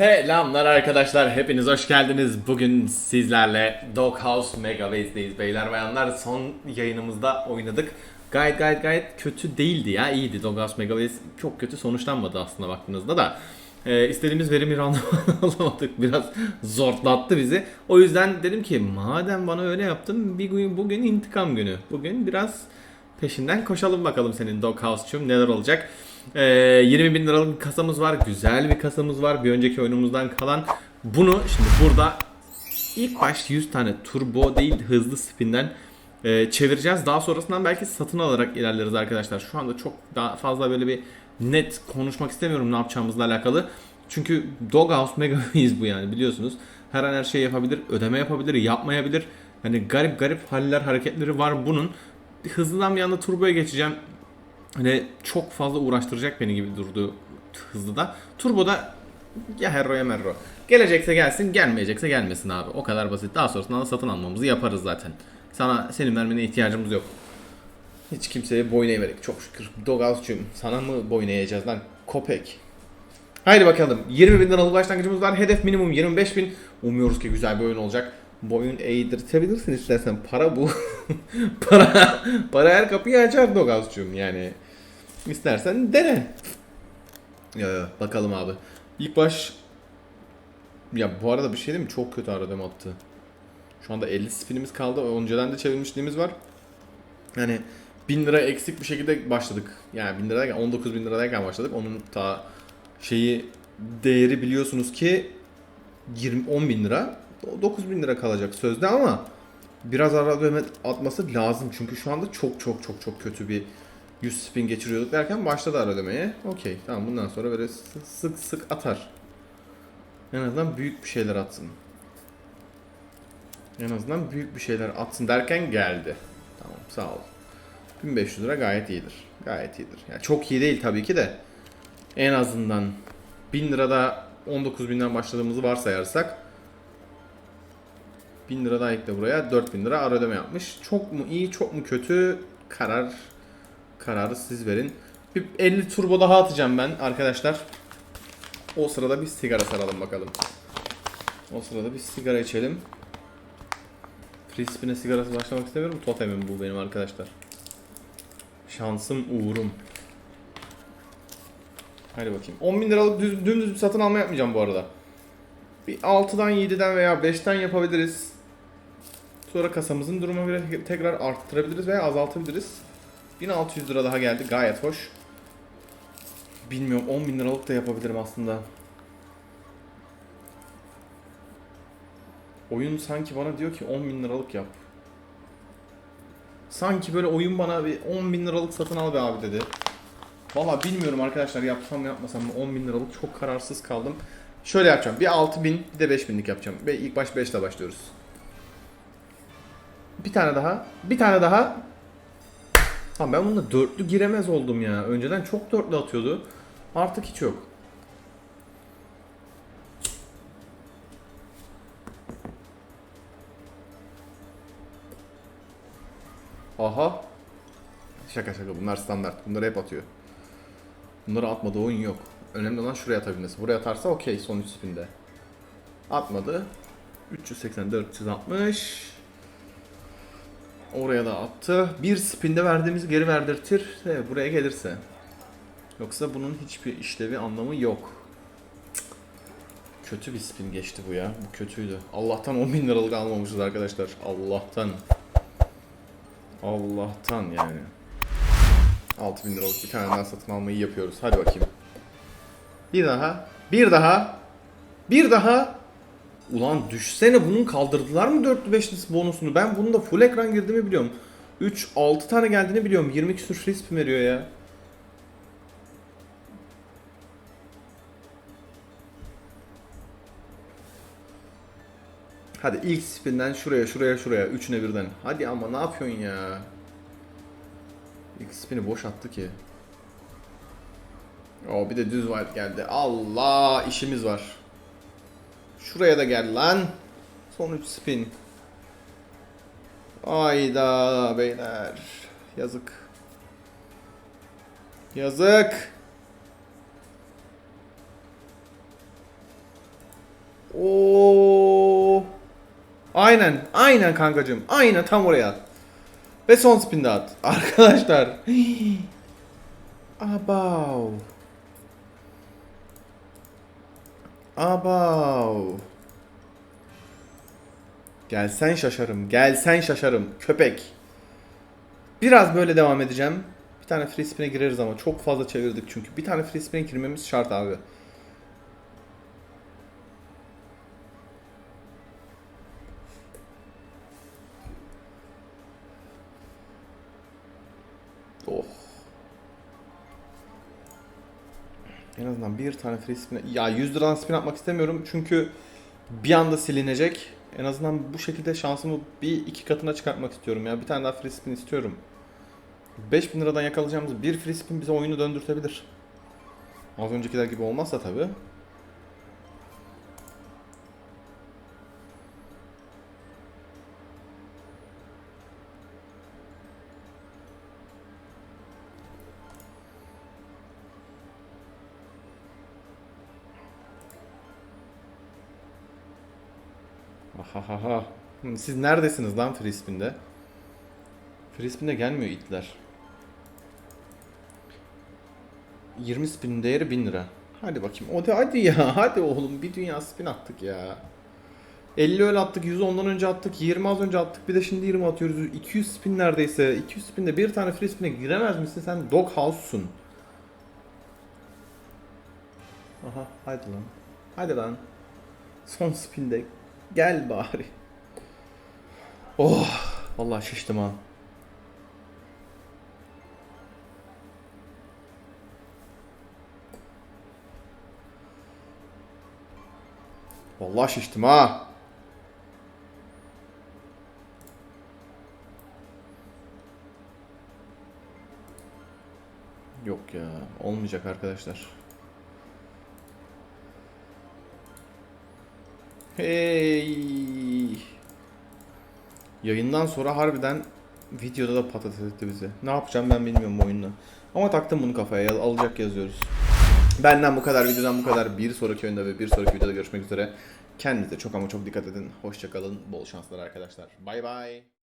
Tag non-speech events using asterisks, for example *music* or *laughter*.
Selamlar arkadaşlar, hepiniz hoş geldiniz. Bugün sizlerle Doghouse Mega Base'deyiz beyler bayanlar. Son yayınımızda oynadık. Gayet gayet gayet kötü değildi ya, iyiydi. Doghouse Mega Base çok kötü sonuçlanmadı aslında baktığınızda da. Ee, istediğimiz verimli randıman *laughs* alamadık, biraz zorlattı bizi. O yüzden dedim ki madem bana öyle yaptın, bir gün, bugün intikam günü. Bugün biraz peşinden koşalım bakalım senin Doghouse'cum neler olacak. Ee, 20 bin liralık bir kasamız var. Güzel bir kasamız var. Bir önceki oyunumuzdan kalan. Bunu şimdi burada ilk baş 100 tane turbo değil hızlı spinden e, çevireceğiz. Daha sonrasından belki satın alarak ilerleriz arkadaşlar. Şu anda çok daha fazla böyle bir net konuşmak istemiyorum ne yapacağımızla alakalı. Çünkü Doghouse Mega *laughs* bu yani biliyorsunuz. Her an her şey yapabilir, ödeme yapabilir, yapmayabilir. Hani garip garip haller, hareketleri var bunun. Hızlıdan bir anda turboya geçeceğim. Hani çok fazla uğraştıracak beni gibi durdu hızlıda. Turboda ya herro ya merro. Gelecekse gelsin, gelmeyecekse gelmesin abi. O kadar basit. Daha sonrasında da satın almamızı yaparız zaten. Sana senin vermene ihtiyacımız yok. Hiç kimseye boyun eğmedik çok şükür. Doghouse sana mı boyun eğeceğiz lan? Kopek. Haydi bakalım. 20 bin liralık başlangıcımız var. Hedef minimum 25 bin. Umuyoruz ki güzel bir oyun olacak. Boyun eğdirtebilirsin istersen. Para bu. *laughs* para para her kapıyı açar Doghouse yani. İstersen dene. Ya, ya bakalım abi. İlk baş ya bu arada bir şey değil mi? Çok kötü aradım attı. Şu anda 50 spinimiz kaldı. Önceden de çevirmişliğimiz var. Yani 1000 lira eksik bir şekilde başladık. Yani 1000 lirayken 19 bin liradayken başladık. Onun ta şeyi değeri biliyorsunuz ki 20 10 bin lira. 9 bin lira kalacak sözde ama biraz ara ödeme atması lazım. Çünkü şu anda çok çok çok çok kötü bir 100 spin geçiriyorduk derken başladı ara ödemeye. Okey tamam bundan sonra böyle sık sık, atar. En azından büyük bir şeyler atsın. En azından büyük bir şeyler atsın derken geldi. Tamam sağ ol. 1500 lira gayet iyidir. Gayet iyidir. Yani çok iyi değil tabii ki de. En azından 1000 lirada 19.000'den başladığımızı varsayarsak 1000 lira daha ekle buraya 4000 lira ara ödeme yapmış. Çok mu iyi çok mu kötü karar kararı siz verin. Bir 50 turbo daha atacağım ben arkadaşlar. O sırada bir sigara saralım bakalım. O sırada bir sigara içelim. Free spin'e sigarası başlamak istemiyorum. Totemim bu benim arkadaşlar. Şansım uğurum. Hadi bakayım. 10 bin liralık düz, dümdüz bir satın alma yapmayacağım bu arada. Bir 6'dan 7'den veya 5'ten yapabiliriz. Sonra kasamızın duruma göre tekrar arttırabiliriz veya azaltabiliriz. 1600 lira daha geldi. Gayet hoş. Bilmiyorum 10 bin liralık da yapabilirim aslında. Oyun sanki bana diyor ki 10 bin liralık yap. Sanki böyle oyun bana bir 10 bin liralık satın al be abi dedi. Valla bilmiyorum arkadaşlar yapsam yapmasam mı 10 bin liralık çok kararsız kaldım. Şöyle yapacağım bir 6 bin bir de 5 binlik yapacağım. Ve ilk baş 5 ile başlıyoruz. Bir tane daha. Bir tane daha. Tamam ben bunda dörtlü giremez oldum ya. Önceden çok dörtlü atıyordu. Artık hiç yok. Aha. Şaka şaka bunlar standart. Bunları hep atıyor. Bunları atmadığı oyun yok. Önemli olan şuraya atabilmesi. Buraya atarsa okey son 3 spinde. Atmadı. 380 460. Oraya da attı. Bir spinde verdiğimiz geri verdirtir. Evet, buraya gelirse. Yoksa bunun hiçbir işlevi anlamı yok. Kötü bir spin geçti bu ya. Bu kötüydü. Allah'tan 10 bin liralık almamışız arkadaşlar. Allah'tan. Allah'tan yani. 6000 liralık bir tane daha satın almayı yapıyoruz. Hadi bakayım. Bir daha. Bir daha. Bir daha. Ulan düşsene bunun kaldırdılar mı 4'lü 5'li bonusunu? Ben bunun da full ekran girdiğimi biliyorum. 3 6 tane geldiğini biliyorum. 20 küsur free spin veriyor ya. Hadi ilk spinden şuraya şuraya şuraya üçüne birden. Hadi ama ne yapıyorsun ya? İlk spini boş attı ki. O bir de düz white geldi. Allah işimiz var. Şuraya da gel lan. Son 3 spin. Ayda beyler. Yazık. Yazık. Oo. Aynen. Aynen kankacığım. Aynen tam oraya. Ve son spin de at. *laughs* Arkadaşlar. *gasps* Abav. Abav. Gelsen şaşarım. Gelsen şaşarım. Köpek. Biraz böyle devam edeceğim. Bir tane free spin'e gireriz ama çok fazla çevirdik çünkü. Bir tane free spin'e girmemiz şart abi. En azından bir tane free spin... Ya 100 liradan spin atmak istemiyorum çünkü bir anda silinecek. En azından bu şekilde şansımı bir iki katına çıkartmak istiyorum ya. Bir tane daha free spin istiyorum. 5000 liradan yakalayacağımız bir free spin bize oyunu döndürtebilir. Az öncekiler gibi olmazsa Ahahaha. Hı, Siz neredesiniz lan? Free spin'de gelmiyor itler. 20 spin değeri 1000 lira. Hadi bakayım. O da hadi ya. *laughs* Hadi oğlum bir dünya spin attık ya. 50 öyle attık, 100 ondan önce attık, 20 az önce attık, bir de şimdi 20 atıyoruz. 200 spin neredeyse. 200 spinde bir tane free spin'e giremez misin? Sen dog house'sun. Aha, hadi lan. Hadi lan. Son spinde gel bari. Oh, vallahi şiştim ha. Vallahi şiştim ha. Yok ya, olmayacak arkadaşlar. Hey. Yayından sonra harbiden videoda da patates etti bizi. Ne yapacağım ben bilmiyorum bu oyunla. Ama taktım bunu kafaya. Alacak yazıyoruz. Benden bu kadar videodan bu kadar. Bir sonraki oyunda ve bir sonraki videoda görüşmek üzere. Kendinize çok ama çok dikkat edin. Hoşçakalın. Bol şanslar arkadaşlar. Bay bay.